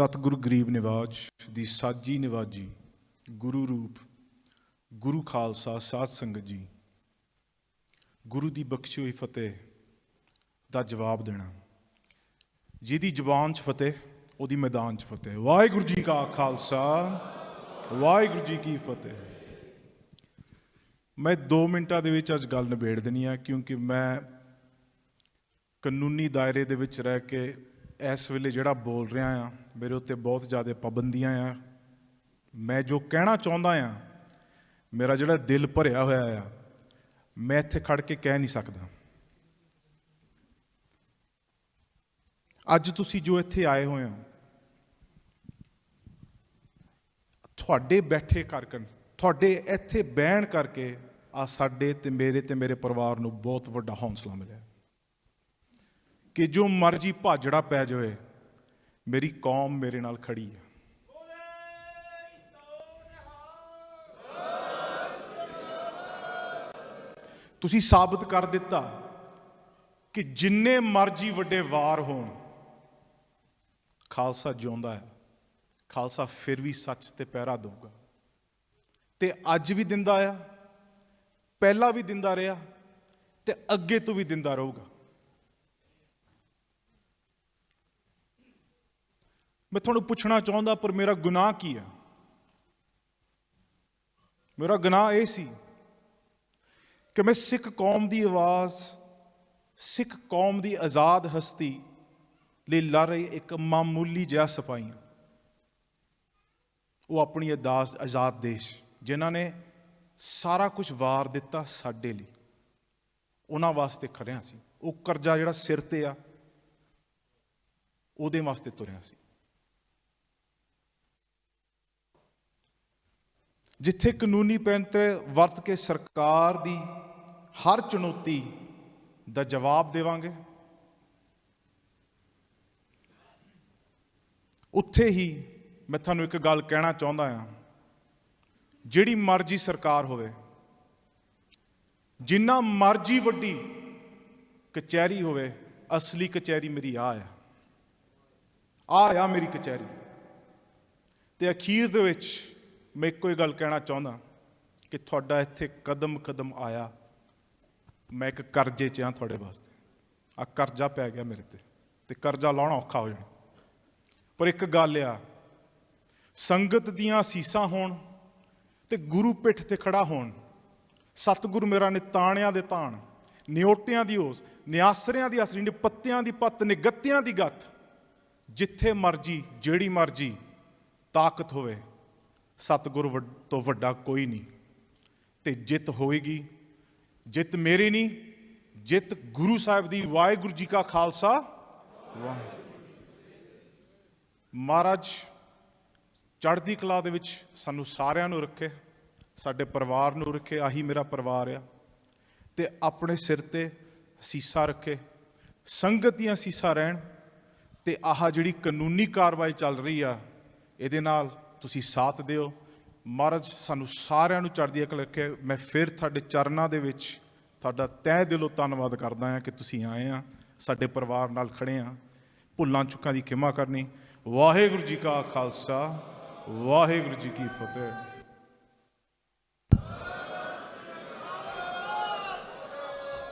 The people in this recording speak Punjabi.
ਸਤਿਗੁਰੂ ਗਰੀਬ ਨਿਵਾਜ ਦੀ ਸਾਜੀ ਨਿਵਾਜੀ, ਗੁਰੂ ਰੂਪ, ਗੁਰੂ ਖਾਲਸਾ ਸਾਧ ਸੰਗਤ ਜੀ, ਗੁਰੂ ਦੀ ਬਖਸ਼ੀ ਹੋਈ ਫਤਿਹ ਦਾ ਜਵਾਬ ਦੇਣਾ। ਜਿਹਦੀ ਜ਼ੁਬਾਨ 'ਚ ਫਤਿਹ, ਉਹਦੀ ਮੈਦਾਨ 'ਚ ਫਤਿਹ। ਵਾਹਿਗੁਰੂ ਜੀ ਕਾ ਖਾਲਸਾ, ਵਾਹਿਗੁਰੂ ਜੀ ਕੀ ਫਤਿਹ। ਮੈਂ 2 ਮਿੰਟਾਂ ਦੇ ਵਿੱਚ ਅੱਜ ਗੱਲ ਨਿਬੇੜ ਦੇਣੀ ਆ, ਕਿਉਂਕਿ ਮੈਂ ਕਾਨੂੰਨੀ ਦਾਇਰੇ ਦੇ ਵਿੱਚ ਰਹਿ ਕੇ ਇਸ ਵੇਲੇ ਜਿਹੜਾ ਬੋਲ ਰਿਹਾ ਆ, ਮੇਰੇ ਉੱਤੇ ਬਹੁਤ ਜ਼ਿਆਦਾ ਪਾਬੰਦੀਆਂ ਆ। ਮੈਂ ਜੋ ਕਹਿਣਾ ਚਾਹੁੰਦਾ ਆ, ਮੇਰਾ ਜਿਹੜਾ ਦਿਲ ਭਰਿਆ ਹੋਇਆ ਆ, ਮੈਂ ਇੱਥੇ ਖੜ ਕੇ ਕਹਿ ਨਹੀਂ ਸਕਦਾ। ਅੱਜ ਤੁਸੀਂ ਜੋ ਇੱਥੇ ਆਏ ਹੋਏ ਹੋ, ਤੁਹਾਡੇ ਬੈਠੇ ਕਰਕੇ ਤੁਹਾਡੇ ਇੱਥੇ ਬਹਿਣ ਕਰਕੇ ਆ ਸਾਡੇ ਤੇ ਮੇਰੇ ਤੇ ਮੇਰੇ ਪਰਿਵਾਰ ਨੂੰ ਬਹੁਤ ਵੱਡਾ ਹੌਸਲਾ ਮਿਲਿਆ। ਕਿ ਜੋ ਮਰਜ਼ੀ ਭਾਜੜਾ ਪੈ ਜਾਵੇ, ਮੇਰੀ ਕੌਮ ਮੇਰੇ ਨਾਲ ਖੜੀ ਹੈ। ਤੁਸੀਂ ਸਾਬਤ ਕਰ ਦਿੱਤਾ ਕਿ ਜਿੰਨੇ ਮਰਜ਼ੀ ਵੱਡੇ ਵਾਰ ਹੋਣ, ਖਾਲਸਾ ਜਿਉਂਦਾ ਹੈ, ਖਾਲਸਾ ਫਿਰ ਵੀ ਸੱਚ ਤੇ ਪਹਿਰਾ ਦਊਗਾ। ਤੇ ਅੱਜ ਵੀ ਦਿੰਦਾ ਆ, ਪਹਿਲਾਂ ਵੀ ਦਿੰਦਾ ਰਿਹਾ ਤੇ ਅੱਗੇ ਤੋਂ ਵੀ ਦਿੰਦਾ ਰਹੂਗਾ। ਮੈਂ ਤੁਹਾਨੂੰ ਪੁੱਛਣਾ ਚਾਹੁੰਦਾ, ਪਰ ਮੇਰਾ ਗੁਨਾਹ ਕੀ ਹੈ? ਮੇਰਾ ਗੁਨਾਹ ਇਹ ਸੀ ਕਿ ਮੈਂ ਸਿੱਖ ਕੌਮ ਦੀ ਆਵਾਜ਼, ਸਿੱਖ ਕੌਮ ਦੀ ਆਜ਼ਾਦ ਹਸਤੀ ਲਈ ਲੜ ਰਹੀ ਇੱਕ ਮਾਮੂਲੀ ਜਿਹਾ ਸਿਪਾਹੀ ਹਾਂ। ਉਹ ਆਪਣੀ ਅਦਾਸ ਆਜ਼ਾਦ ਦੇਸ਼, ਜਿਨ੍ਹਾਂ ਨੇ ਸਾਰਾ ਕੁਝ ਵਾਰ ਦਿੱਤਾ ਸਾਡੇ ਲਈ, ਉਹਨਾਂ ਵਾਸਤੇ ਖੜਿਆ ਸੀ। ਉਹ ਕਰਜ਼ਾ ਜਿਹੜਾ ਸਿਰ ਤੇ ਆ, ਉਹਦੇ ਵਾਸਤੇ ਤੁਰਿਆ ਸੀ। ਜਿੱਥੇ ਕਾਨੂੰਨੀ ਪੈਂਤਰੇ ਵਰਤ ਕੇ ਸਰਕਾਰ ਦੀ ਹਰ ਚੁਣੌਤੀ ਦਾ ਜਵਾਬ ਦੇਵਾਂਗੇ। ਉੱਥੇ ਹੀ ਮੈਂ ਤੁਹਾਨੂੰ ਇੱਕ ਗੱਲ ਕਹਿਣਾ ਚਾਹੁੰਦਾ ਹਾਂ। ਜਿਹੜੀ ਮਰਜ਼ੀ ਸਰਕਾਰ ਹੋਵੇ, ਜਿੰਨਾ ਮਰਜ਼ੀ ਵੱਡੀ ਕਚਹਿਰੀ ਹੋਵੇ, ਅਸਲੀ ਕਚਹਿਰੀ ਮੇਰੀ ਆ ਆ। ਆ ਆ ਮੇਰੀ ਕਚਹਿਰੀ। ਤੇ ਅਖੀਰ ਦੇ ਵਿੱਚ ਮੈਂ ਇੱਕੋ ਹੀ ਗੱਲ ਕਹਿਣਾ ਚਾਹੁੰਦਾ ਕਿ ਤੁਹਾਡਾ ਇੱਥੇ ਕਦਮ ਕਦਮ ਆਇਆ। ਮੈਂ ਇੱਕ ਕਰਜ਼ੇ 'ਚ ਆ ਤੁਹਾਡੇ ਵਾਸਤੇ। ਆ ਕਰਜ਼ਾ ਪੈ ਗਿਆ ਮੇਰੇ ਤੇ ਤੇ ਕਰਜ਼ਾ ਲਾਉਣਾ ਔਖਾ ਹੋ ਜਾਣਾ। ਪਰ ਇੱਕ ਗੱਲ ਆ, ਸੰਗਤ ਦੀਆਂ ਸੀਸਾਂ ਹੋਣ ਤੇ ਗੁਰੂ ਪਿੱਠ ਤੇ ਖੜਾ ਹੋਣ, ਸਤਿਗੁਰ ਮੇਰਾ ਨਿਤਾਣਿਆਂ ਦੇ ਤਾਣ ਨਿਓਟਿਆਂ ਦੀ ਉਸ ਨਿਆਸਰਿਆਂ ਦੀ ਅਸਰੀ ਨੇ ਪੱਤਿਆਂ ਦੀ ਪੱਤ, ਨਿਗੱਤਿਆਂ ਦੀ ਗੱਤ, ਜਿੱਥੇ ਮਰਜ਼ੀ, ਜਿਹੜੀ ਮਰਜ਼ੀ ਤਾਕਤ ਹੋਵੇ ਸਤਿਗੁਰ ਵੱਡ- ਤੋਂ ਵੱਡਾ ਕੋਈ ਨਹੀਂ। ਤੇ ਜਿੱਤ ਹੋਏਗੀ, ਜਿੱਤ ਮੇਰੀ ਨਹੀਂ, ਜਿੱਤ ਗੁਰੂ ਸਾਹਿਬ ਦੀ ਵਾਹਿਗੁਰੂ ਜੀ ਕਾ ਖਾਲਸਾ। ਵਾਹਿਗੁਰੂ ਮਹਾਰਾਜ, ਚੜ੍ਹਦੀ ਕਲਾ ਦੇ ਵਿੱਚ ਸਾਨੂੰ ਸਾਰਿਆਂ ਨੂੰ ਰੱਖੇ, ਸਾਡੇ ਪਰਿਵਾਰ ਨੂੰ ਰੱਖੇ, ਆਹੀ ਮੇਰਾ ਪਰਿਵਾਰ ਆ। ਤੇ ਆਪਣੇ ਸਿਰ ਤੇ ਸੀਸਾ ਰੱਖੇ, ਸੰਗਤ ਦੀਆਂ ਸੀਸਾ ਰਹਿਣ, ਤੇ ਆਹ ਜਿਹੜੀ ਕਾਨੂੰਨੀ ਕਾਰਵਾਈ ਚੱਲ ਰਹੀ ਆ, ਇਹਦੇ ਨਾਲ ਤੁਸੀਂ ਸਾਥ ਦਿਓ। ਮਹਾਰਾਜ, ਸਾਨੂੰ ਸਾਰਿਆਂ ਨੂੰ ਚੜ੍ਹਦੀ ਅਕਲ ਰੱਖੇ। ਮੈਂ ਫਿਰ ਤੁਹਾਡੇ ਚਰਨਾਂ ਦੇ ਵਿੱਚ ਤੁਹਾਡਾ ਤਹਿ ਦਿਲੋਂ ਧੰਨਵਾਦ ਕਰਦਾ ਹਾਂ ਕਿ ਤੁਸੀਂ ਆਏ ਆ, ਸਾਡੇ ਪਰਿਵਾਰ ਨਾਲ ਖੜੇ ਆ। ਭੁੱਲਾਂ ਚੁੱਕਾਂ ਦੀ ਖਿਮਾ ਕਰਨੀ। ਵਾਹਿਗੁਰੂ ਜੀ ਕਾ ਖਾਲਸਾ, ਵਾਹਿਗੁਰੂ ਜੀ ਕੀ ਫਤਿਹ।